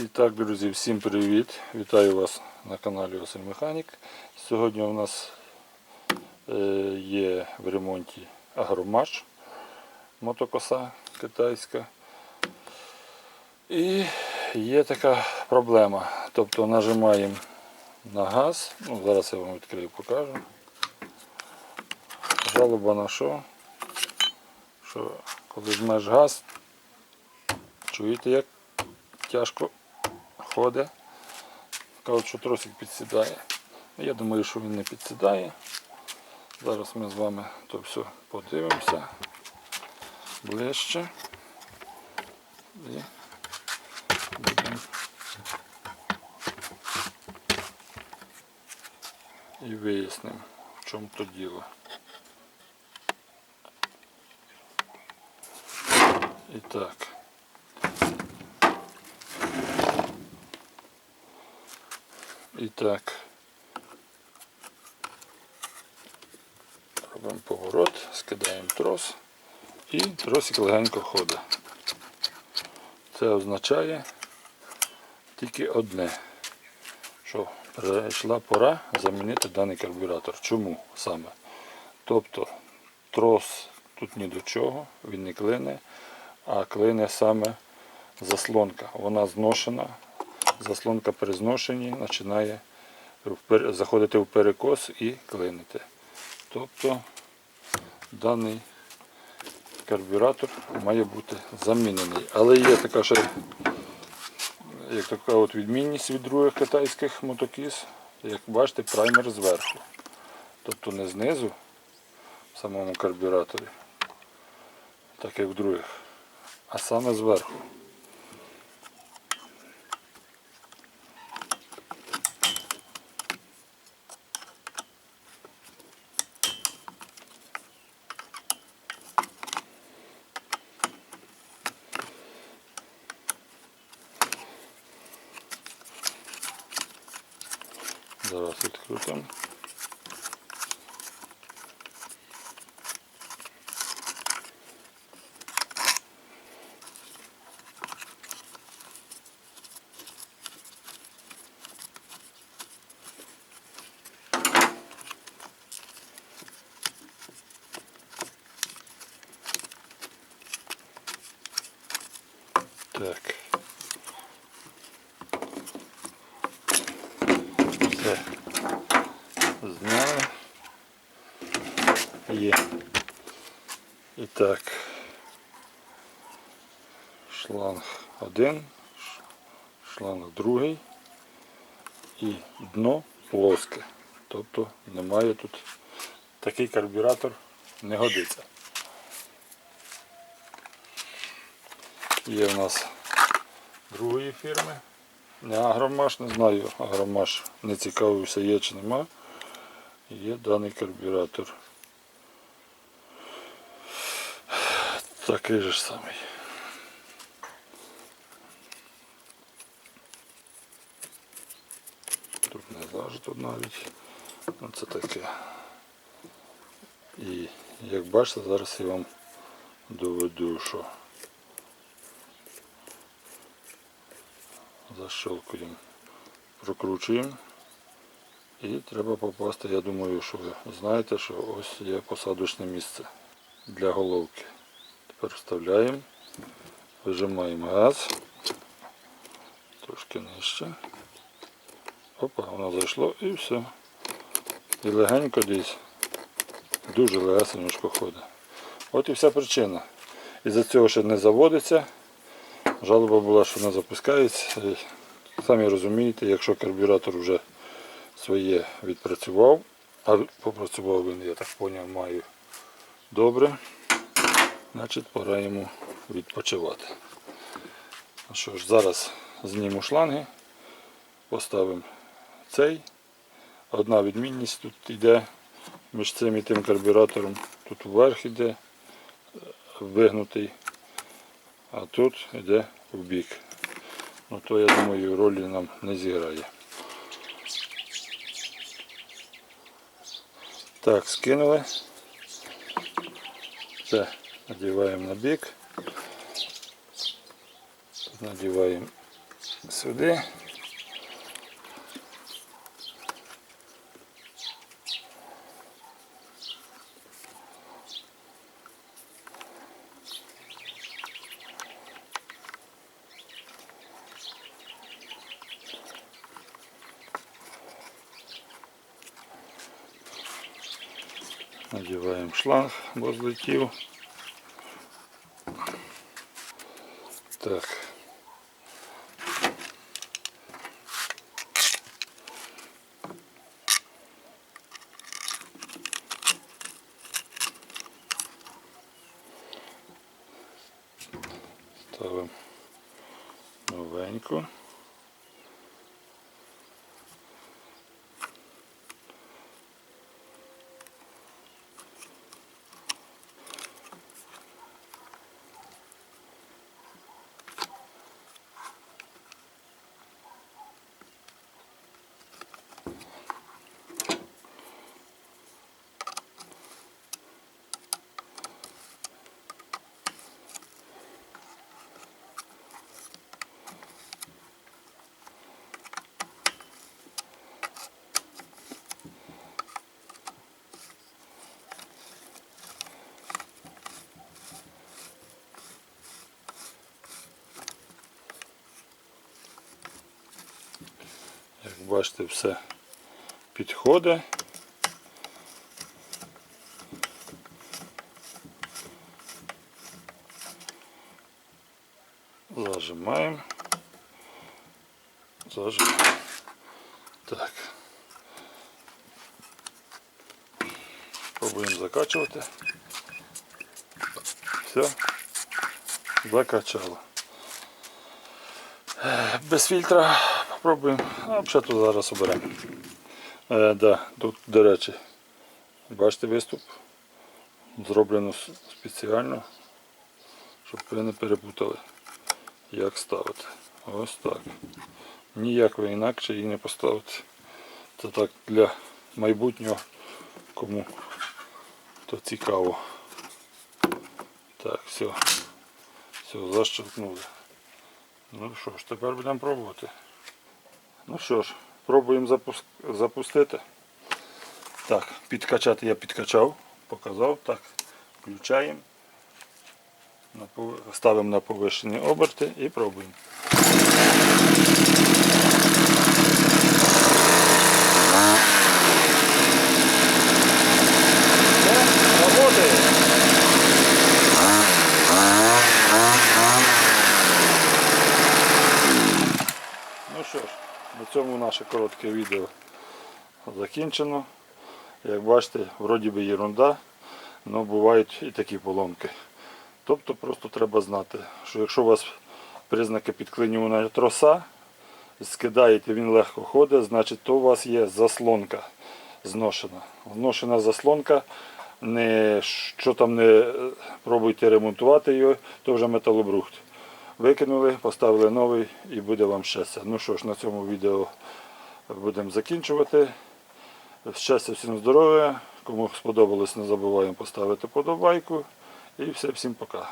І так, друзі, всім привіт! Вітаю вас на каналі Василь Механік. Сьогодні у нас е, є в ремонті агромаш, мотокоса китайська. І є така проблема. Тобто нажимаємо на газ. Ну, зараз я вам відкрию покажу. Жалоба на що? Що коли жмеш газ, чуєте як тяжко ходить. Кажуть, що тросик підсідає. Я думаю, що він не підсідає. Зараз ми з вами то все подивимося ближче. І будемо і вияснимо, в чому то діло. І так. І так. Робимо поворот, скидаємо трос і тросик легенько ходить. Це означає тільки одне, що прийшла пора замінити даний карбюратор. Чому саме? Тобто трос тут ні до чого, він не клине, а клине саме заслонка. Вона зношена, заслонка при зношенні починає заходити в перекос і клинити. Тобто даний карбюратор має бути замінений. Але є така ще як така от відмінність від других китайських мотокіз. Як бачите, праймер зверху. Тобто не знизу в самому карбюраторі, так як в других, а саме зверху. Зараз відкрутимо. Так. Все. Зняли. Є. І так. Шланг один, шланг другий і дно плоске. Тобто немає тут такий карбюратор не годиться. Є в нас другої фірми. Не агромаш, не знаю, агромаш не цікавився, є чи нема. Є даний карбюратор. Такий же ж самий. Тут не зажито навіть. Ну, це таке. І як бачите, зараз я вам доведу, що защелкуємо, прокручуємо. І треба попасти, я думаю, що ви знаєте, що ось є посадочне місце для головки. Тепер вставляємо, вижимаємо газ, трошки нижче. Опа, воно зайшло і все. І легенько десь, дуже легесенько ходить. От і вся причина. Із-за цього ще не заводиться. Жалоба була, що не запускається. Самі розумієте, якщо карбюратор вже своє відпрацював, а попрацював він, я так зрозумів, маю добре, значить пора йому відпочивати. Що ж, зараз зніму шланги, поставимо цей. Одна відмінність тут йде між цим і тим карбюратором. Тут вверх йде е, вигнутий, а тут йде в бік. Ну то я думаю ролі нам не зіграє. Так, скинули. Це надіваємо на бік. Надіваємо сюди. Надіваємо шланг, бо злетів. Так. Ставимо новеньку. Як бачите, все підходить. Зажимаємо. Зажимаємо. Так. Пробуємо закачувати. Все. Закачало. Без фільтра попробуємо. А взагалі зараз оберемо. Е, да, тут, до речі, бачите виступ. Зроблено спеціально, щоб ви не перепутали, як ставити. Ось так. Ніяк інакше її не поставити. Це так для майбутнього, кому то цікаво. Так, все. Все, защелкнули. Ну що ж, тепер будемо пробувати. Ну що ж, пробуємо запуск... запустити. Так, підкачати я підкачав, показав. Так, включаємо. Ставимо на повишені оберти і пробуємо. О, Работає! Ну що ж, на цьому наше коротке відео закінчено. Як бачите, вроді би ерунда, але бувають і такі поломки. Тобто просто треба знати, що якщо у вас признаки підклинювання троса, скидаєте, він легко ходить, значить то у вас є заслонка зношена. Зношена заслонка, не, що там не е, пробуйте ремонтувати його, то вже металобрухт. Викинули, поставили новий і буде вам щастя. Ну що ж, на цьому відео будемо закінчувати. Щастя, всім здоров'я. Кому сподобалось, не забуваємо поставити подобайку. І все, всім пока.